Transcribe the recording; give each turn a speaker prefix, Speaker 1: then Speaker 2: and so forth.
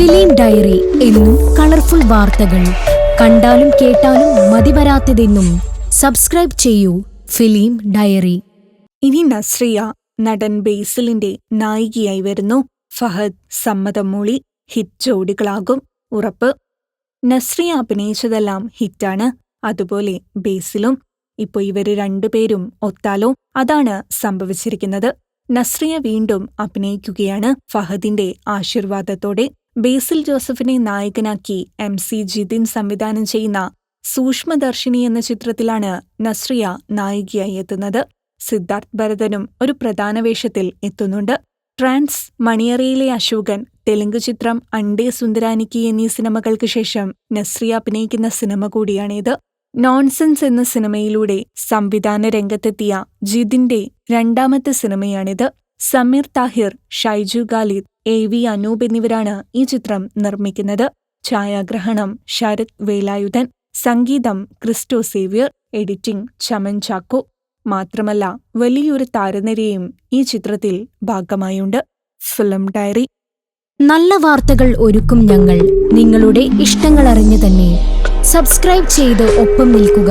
Speaker 1: Film diary എന്നും colourful വാർത്തകൾ. കണ്ടാലും കേട്ടാലും മതിവരാത്തതെന്നും സബ്സ്ക്രൈബ് ചെയ്യൂ ഫിലിം ഡയറി.
Speaker 2: ഇനി നസ്രിയ നടൻ ബേസിലിന്റെ നായികയായി വരുന്നു. ഫഹദ് സമ്മതമൊളി ഹിറ്റ് ജോഡികളാകും. ഉറപ്പ്. നസ്രിയ അഭിനയിച്ചതെല്ലാം ഹിറ്റാണ്. അതുപോലെ ബേസിലും. ഇപ്പൊ ഇവർ രണ്ടുപേരും ഒത്താലോ? അതാണ് സംഭവിച്ചിരിക്കുന്നത്. നസ്രിയ വീണ്ടും അഭിനയിക്കുകയാണ് ഫഹദിന്റെ ആശീർവാദത്തോടെ. ബേസിൽ ജോസഫിനെ നായകനാക്കി എം സി ജിതിൻ സംവിധാനം ചെയ്യുന്ന സൂക്ഷ്മദർശിനി എന്ന ചിത്രത്തിലാണ് നസ്രിയ നായികയായി എത്തുന്നത്. സിദ്ധാർത്ഥ് ഭരതനും ഒരു പ്രധാന വേഷത്തിൽ എത്തുന്നുണ്ട്. ട്രാൻസ് മണിയറയിലെ അശോകൻ തെലുങ്ക് ചിത്രം അണ്ടേ സുന്ദരാനിക്ക് എന്നീ സിനിമകൾക്ക് ശേഷം നസ്രിയ അഭിനയിക്കുന്ന സിനിമ കൂടിയാണിത്. നോൺസെൻസ് എന്ന സിനിമയിലൂടെ സംവിധാന രംഗത്തെത്തിയ ജിതിന്റെ രണ്ടാമത്തെ സിനിമയാണിത്. സമീർ താഹിർ ഷൈജു ഖാലിദ് എ വി അനൂപ് എന്നിവരാണ് ഈ ചിത്രം നിർമ്മിക്കുന്നത്. ഛായാഗ്രഹണം ശരത് വേലായുധൻ സംഗീതം ക്രിസ്റ്റോ സേവ്യർ എഡിറ്റിംഗ് ചമൻ ചാക്കോ. മാത്രമല്ല വലിയൊരു താരനിരയും ഈ ചിത്രത്തിൽ ഭാഗമായുണ്ട്. Film diary.
Speaker 1: നല്ല വാർത്തകൾ ഒരുക്കും ഞങ്ങൾ. നിങ്ങളുടെ ഇഷ്ടങ്ങൾ അറിഞ്ഞു തന്നെ. സബ്സ്ക്രൈബ് ചെയ്ത് ഒപ്പം നിൽക്കുക.